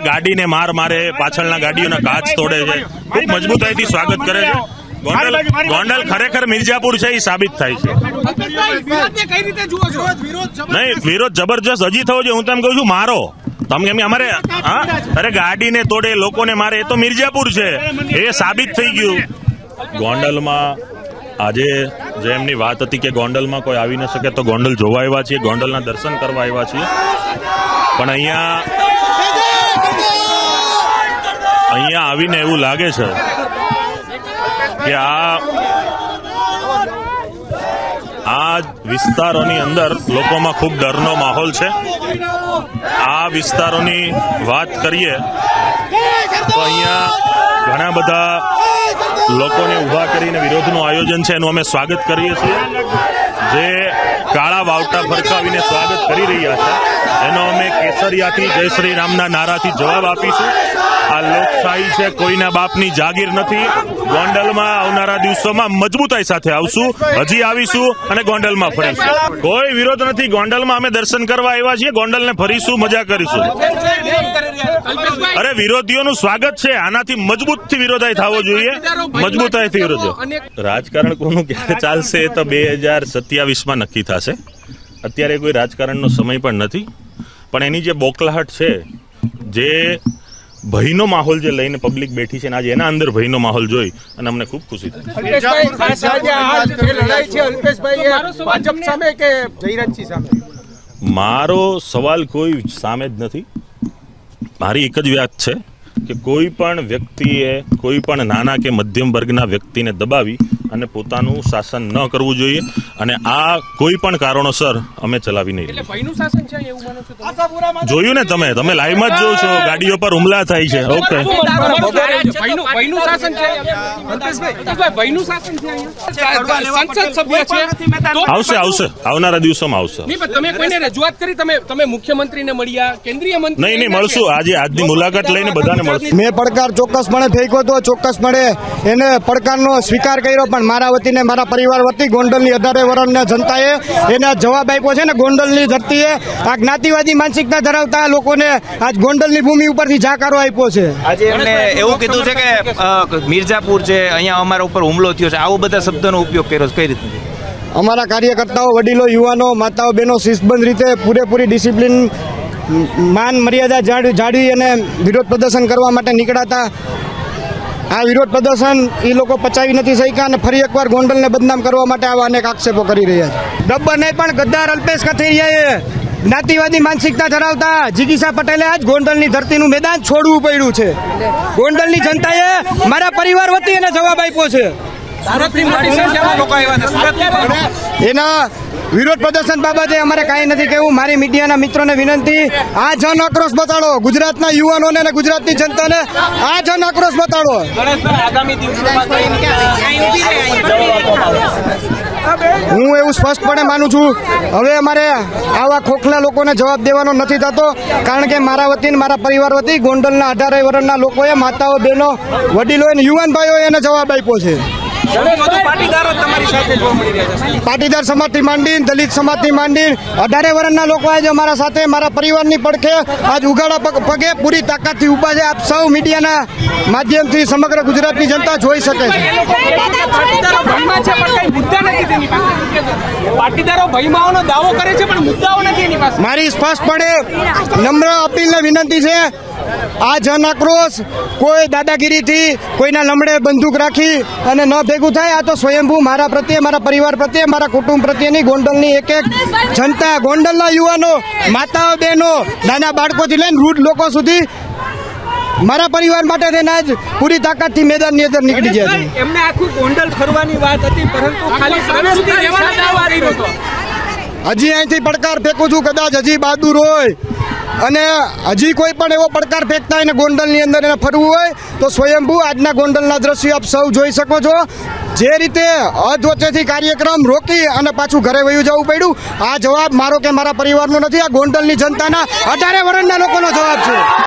ગાડીને માર મારે, પાછળના ગાડીઓના કાચ તોડે છે. ખૂબ મજબૂતાઈથી સ્વાગત કરે છે. ગોંડલ ગોંડલ ખરેખર મિર્જાપુર છે એ સાબિત થાય છે. નહીં, વિરોધ જબરજસ્ત હજી થવો જોઈએ. હું તેમ કહું છું, મારો. તમે કેમ અમારે, હા? અરે ગાડીને તોડે, લોકોને મારે, એ તો મિર્જાપુર છે. એ સાબિત થઈ ગયું. ગોંડલમાં આજે જે એમની વાત હતી કે ગોંડલમાં કોઈ આવી ન શકે, તો ગોંડલ જોવા આવ્યા છીએ, ગોંડલના દર્શન કરવા આવ્યા છીએ. પણ અહીંયા અહીંયા આવીને એવું લાગે છે કે આ આ વિસ્તારોની અંદર લોકોમાં ખૂબ ડરનો માહોલ છે. આ વિસ્તારોની વાત કરીએ તો અહીંયા ઘણા બધા લોકોને ઊભા કરીને વિરોધનું આયોજન છે. એનું અમે સ્વાગત કરીએ છીએ. જે કાળા વાવટા ફરકાવીને સ્વાગત કરી રહ્યા છે. એનો અમે કેસરિયાથી, જય શ્રી રામના નારાથી જવાબ આપીશું. આ લોકશાહી છે, કોઈના બાપની જાગીર નથી. ગોંડલમાં આવનારા દિવસોમાં મજબૂતાઈ સાથે આવશું. હજી આવીશું અને ગોંડલમાં ફરીશું. કોઈ વિરોધ નથી. ગોંડલમાં અમે દર્શન કરવા આવ્યા છીએ. ગોંડલને ફરીશું, મજા કરીશું. અરે, વિરોધીઓનું સ્વાગત છે. આનાથી મજબૂતથી વિરોધાઈ થવો જોઈએ. મજબૂતાઈથી વિરોધ. રાજકારણ કોનું ક્યારે ચાલશે એ તો બે હજાર સત્યાવીસમાં નક્કી થશે. અત્યારે કોઈ રાજકારણનો સમય પણ નથી. પણ એની જે બોકલાહટ છે જે ભયનો માહોલ જે લઈને પબ્લિક બેઠી છે ને આજે એના અંદર ભયનો માહોલ જોઈ અને અમને ખૂબ ખુશી થઈ. મારો સવાલ કોઈ સામે જ નથી. મારી એક જ વાત છે કે કોઈ પણ વ્યક્તિએ કોઈ પણ નાના કે મધ્યમ વર્ગના વ્યક્તિને દબાવી અને પોતાનું શાસન ન કરવું જોઈએ અને આ કોઈ પણ કારણોસર અમે ચલાવી નહીં એટલે લઈએ. ભયનું શાસન છે એવું માનો છો તમે? જોયું ને તમે? તમે લાઈવમાં જ જોવો છો ગાડીઓ પર હુમલા થાય છે. ઓકે ભયનું ભયનું શાસન છે? અલ્પેશભાઈ ભયનું શાસન છે અહીંયા? સંસદ સભ્ય છે? તો આવશે આવશે. આવનારા દિવસોમાં આવશે. નહીં તમે કોઈને રજૂઆત કરી? તમે તમે મુખ્યમંત્રીને મળ્યા કેન્દ્રીય મંત્રી નહીં નહીં મળશું. આજે આજની મુલાકાત લઈને બધાને મળશું. મેં પડકાર ચોક્કસપણે ફેંક્યો હતો ચોક્કસપણે એને પડકારનો સ્વીકાર કર્યો પણ મારા વતીને મારા પરિવાર વતી ગોંડલની અઢારે વર્ષના જનતાએ એને જવાબ આપ્યો છે ને ગોંડલની ધરતીએ આ જ્ઞાતિવાદી માનસિકતા ધરાવતા લોકોને આજ ગોંડલની ભૂમિ ઉપરથી જાકારો આપ્યો છે. આજે એમને એવું કીધું છે કે મિર્જાપુર છે અહીંયા અમારા ઉપર હુમલો થયો છે. આવો બધા શબ્દોનો ઉપયોગ કર્યો છે. કઈ રીતે? અમારા કાર્યકર્તાઓ વડીલો યુવાનો માતાઓ બહેનો શિસ્તબંધ રીતે પૂરેપૂરી ડિસિપ્લિન માન મર્યાદા જાળવી જાળવી અને વિરોધ પ્રદર્શન કરવા માટે નીકળાતા આ વિરોધ પ્રદર્શન એ લોકો પચાવી નથી શક્યા અને ફરી એકવાર ગોંડલને બદનામ કરવા માટે આવા અનેક આક્ષેપો કરી રહ્યા છે. ડબ્બરને પણ ગદ્દાર અલ્પેશ કથિરિયાએ જ્ઞાતિવાદી માનસિકતા ધરાવતા જીગીસા પટેલે આજ ગોંડલની ધરતીનું મેદાન છોડવું પડ્યું છે. ગોંડલની જનતાએ મારા પરિવાર વતી એને જવાબ આપ્યો છે. સુરતની મોટી સંખ્યામાં લોકો આવ્યા હતા સુરતની એના વિરોધ પ્રદર્શન બાબતે અમારે કાંઈ નથી કહેવું મારી મીડિયાના મિત્રોને વિનંતી આ જન આક્રોશ બતાડો ગુજરાતના યુવાનોને અને ગુજરાતની જનતાને આ જન આક્રોશ બતાડો હું એવું સ્પષ્ટપણે માનું છું હવે અમારે આવા ખોખલા લોકોને જવાબ દેવાનો નથી થતો કારણ કે મારા વતીને મારા પરિવાર વતી ગોંડલના અઢારે વર્ષના લોકોએ માતાઓ બહેનો વડીલો અને યુવાન ભાઈઓએ એને જવાબ આપ્યો છે પાટીદારો સમાજથી માંડી દલિત સમાજથી માંડી અઢારે વર્ષના લોકો આજે અમારા સાથે મારા પરિવારની પડખે આજ ઉગાડા પગ- પૂરી તાકાતથી ઊભા છે. આપ સૌ મીડિયાના માધ્યમથી સમગ્ર ગુજરાતની જનતા જોઈ શકે છે. મારી સ્પષ્ટપણે નમ્ર અપીલને વિનંતી છે આ જન આક્રોશ કોઈ દાદાગીરીથી કોઈના લમડે બંદૂક રાખી અને ન ભેગું થાય, આ તો સ્વયંભૂ મારા પ્રત્યે, મારા પરિવાર પ્રત્યે, મારા કુટુંબ પ્રત્યેની ગોંડલની એક એક જનતા, ગોંડલના યુવાનો, માતાઓ, બહેનો, નાના બાળકોથી લઈને વૃદ્ધ લોકો સુધી મારા પરિવાર માટે થઈને આજ પૂરી તાકાતથી મેદાનની અંદર નીકળી ગયા એમને આખું ગોંડલ ફરવાની વાત હતી, પરંતુ ખાલી હજી અહીંથી પડકાર ફેંકું છું, કદાચ હજી બહાદુર હોય. અને હજી કોઈ પણ એવો પડકાર ફેંકતા હોય ગોંડલની અંદર એને ફરવું હોય, તો સ્વયંભૂ આજના ગોંડલના દ્રશ્યો આપ સૌ જોઈ શકો છો. જે રીતે અધવચ્ચેથી કાર્યક્રમ રોકી અને પાછું ઘરે વયું જવું પડ્યું, આ જવાબ મારો કે મારા પરિવારનો નથી, આ ગોંડલની જનતાના અઢારે વર્ષના લોકોનો જવાબ છે.